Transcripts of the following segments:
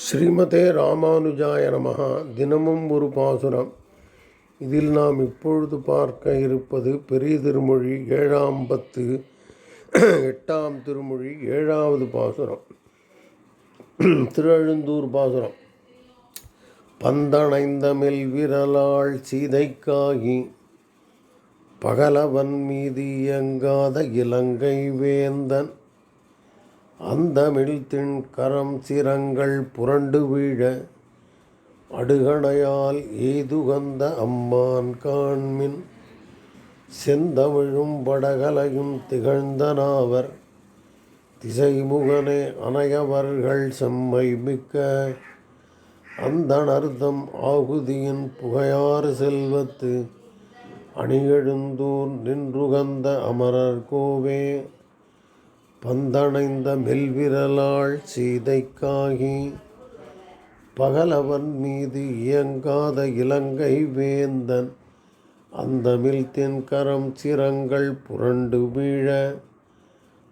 ஸ்ரீமதே ராமானுஜாய நமகா தினமும் ஒரு பாசுரம். இதில் நாம் இப்பொழுது பார்க்க இருப்பது பெரிய திருமொழி ஏழாம் பத்து. எட்டாம் திருமொழி ஏழாவது பாசுரம். திருஅழுந்தூர் பாசுரம். பந்தணைந்த மெல் விரலாள் சீதைக்காகி பகலவன் மீது இயங்காத இலங்கை வேந்தன் அந்தமிழ் திண் கரம் சிரங்கள் புரண்டு வீழ அடுகணையால் ஏதுகந்த அம்மான் காண்மின் செந்தமிழும் படகலையும் திகழ்ந்தனாவர் திசைமுகனே அனையவர்கள் செம்மை மிக்க அந்தணர்தம் ஆகுதியின் புகையாறு செல்வத்து அணியெழுந்தூர் நின்றுகந்த அமரர் கோவே. பந்தணைந்த மெல்விரலாள் சீதைக்காகி பகலவன் மீது இயங்காத இலங்கை வேந்தன் அந்தமில் தென்கரம் சிரங்கள் புரண்டு வீழ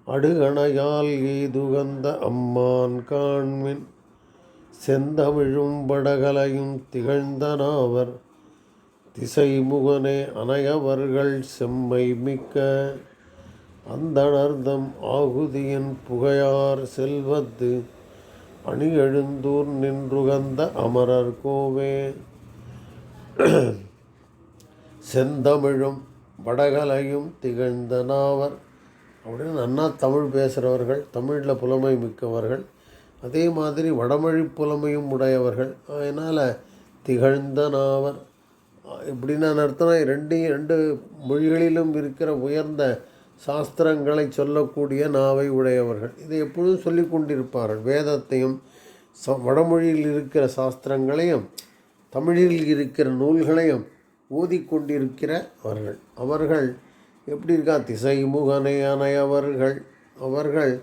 அடுகணையால் எய்துகந்த அம்மான் காண்மின் செந்தமிழும் படகலையும் திகழ்ந்தனாவர் திசைமுகனே அனையவர்கள் செம்மை மிக்க அந்தணர்தம் ஆகுதியின் புகையார் செல்வத்து அணியெழுந்தூர் நின்றுகந்த அமரர் கோவே. செந்தமிழும் வடகலையும் திகழ்ந்த நாவர். அப்படின்னு நன்னா தமிழ் பேசுகிறவர்கள் தமிழில் புலமை மிக்கவர்கள் அதே மாதிரி வடமொழி புலமையும் உடையவர்கள். அதனால் திகழ்ந்த நாவர். நான் அர்த்தம் ரெண்டையும் ரெண்டு மொழிகளிலும் இருக்கிற உயர்ந்த சாஸ்திரங்களை சொல்லக்கூடிய நாவை உடையவர்கள். இதை எப்பொழுதும் சொல்லி கொண்டிருப்பார்கள். வேதத்தையும் ச வடமொழியில் இருக்கிற சாஸ்திரங்களையும் தமிழில் இருக்கிற நூல்களையும் ஓதிக்கொண்டிருக்கிற அவர்கள் அவர்கள் எப்படி இருக்கா? திசை முகனை அவர்கள்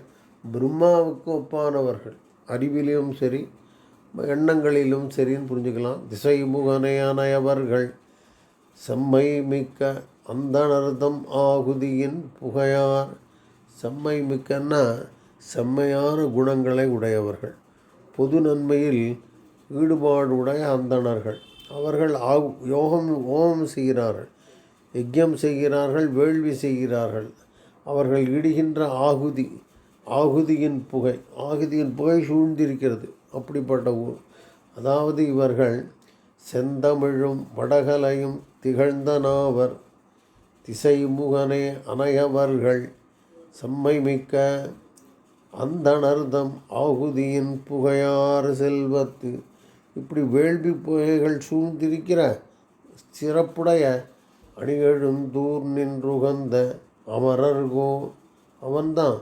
பிரம்மாவுக்கு ஒப்பானவர்கள். அறிவிலும் சரி எண்ணங்களிலும் சரின்னு புரிஞ்சுக்கலாம். திசை முகனை செம்மை மிக்க அந்தனர்தம் ஆகுதியின் புகையார். செம்மை மிக்கன்னா செம்மையான குணங்களை உடையவர்கள். பொது நன்மையில் ஈடுபாடுடைய அந்தணர்கள். அவர்கள் ஆகு யோகம் ஓமம் செய்கிறார்கள். யஜ்யம் செய்கிறார்கள் வேள்வி செய்கிறார்கள். அவர்கள் இடுகின்ற ஆகுதி ஆகுதியின் புகை ஆகுதியின் புகை சூழ்ந்திருக்கிறது. அப்படிப்பட்ட ஊர் அதாவது இவர்கள் செந்தமிழும் வடகலையும் திகழ்ந்த நாவர் திசைமுகனே அனையவர்கள் செம்மை மிக்க அந்தணர்தம் ஆகுதியின் புகையாறு செல்வத்து. இப்படி வேள்வி புகைகள் சூழ்ந்திருக்கிற சிறப்புடைய அணிகெழுந்தூர் நின்றுகந்த அமரர்கோ அவன்தான்.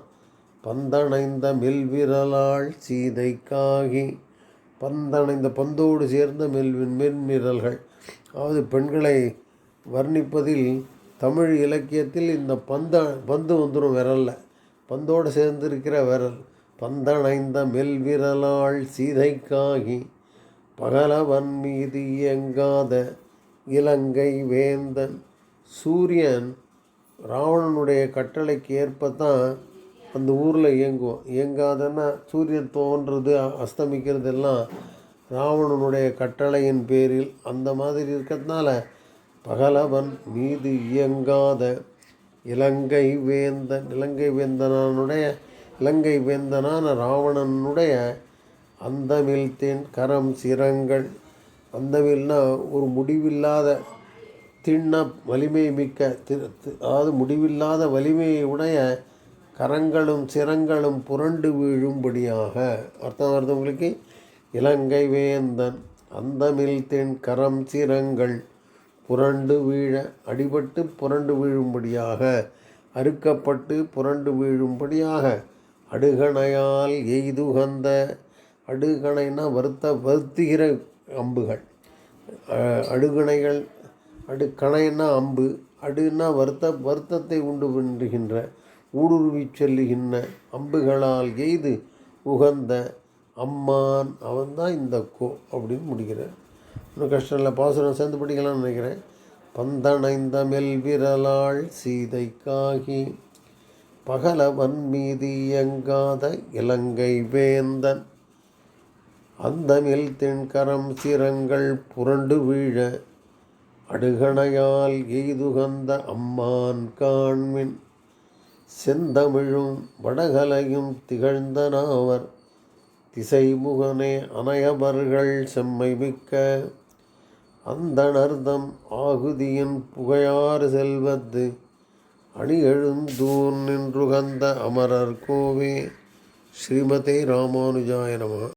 பந்தணைந்த மில்விரலாள் சீதைக்காகி பந்தணைந்த பந்தோடு சேர்ந்த மெல்வின் மென்மிரல்கள். அதாவது பெண்களை வர்ணிப்பதில் தமிழ் இலக்கியத்தில் இந்த பந்த பந்து வந்துடும் விரலில். பந்தோடு சேர்ந்திருக்கிற விரல் பந்தணைந்த மெல்விரலால் சீதைக்காகி பகலவன் மீது இயங்காத இலங்கை வேந்தன் சூரியன் ராவணனுடைய கட்டளைக்கு ஏற்பத்தான் அந்த ஊரில் இயங்குவோம். இயங்காதன்னா சூரியன் தோன்றது அஸ்தமிக்கிறது எல்லாம் ராவணனுடைய கட்டளையின் பேரில் அந்த மாதிரி இருக்கிறதுனால பகலவன் மீது இயங்காத இலங்கை வேந்தன் இலங்கை வேந்தனானுடைய இலங்கை வேந்தனான ராவணனுடைய அந்தமில் தென் கரம் சிரங்கள். அந்தமில்னா ஒரு முடிவில்லாத திண்ண வலிமை மிக்க திரு அதாவது முடிவில்லாத வலிமையை உடைய கரங்களும் சிரங்களும் புரண்டு வீழும்படியாக அர்த்தம் வருது உங்களுக்கு? இலங்கை வேந்தன் அந்தமில் தென் கரம் சிரங்கள் புரண்டு வீழ அடிபட்டு புரண்டு வீழும்படியாக அறுக்கப்பட்டு புரண்டு வீழும்படியாக அடுகணையால் எய்துகந்த அடுகணைனா வருத்த வருத்துகிற அம்புகள். அடுகணைகள் அடுக்கணைன்னா அம்பு அடுன்னா வருத்த வருத்தத்தை உண்டு பண்ணுகின்ற ஊடுருவி செல்லுகின்ற அம்புகளால் எய்து உகந்த அம்மான் அவன்தான் இந்த கோ அப்படின்னு முடிக்கிறார். இன்னும் கஷ்டம் இல்லை பாசுரம் சேர்ந்து படிக்கலாம்னு நினைக்கிறேன். பந்தணைந்த மெல் விரலாள் சீதைக்காகி பகலவன் மீது இயங்காத இலங்கை வேந்தன். அந்தமில் தென்கரம் சிரங்கள் புரண்டு வீழ அடுகணையால் எய்துகந்த அம்மான் காண்மின். செந்தமிழும் வடகலையும் திகழ்ந்த நாவர். திசைமுகனே அனையவர்கள் செம்மை மிக்க அந்தணர்தம் ஆகுதியின் புகையாறு செல்வது. அணி எழுந்தூர் நின்றுகந்த அமரர் கோவே. ஸ்ரீமதே ராமானுஜாய நம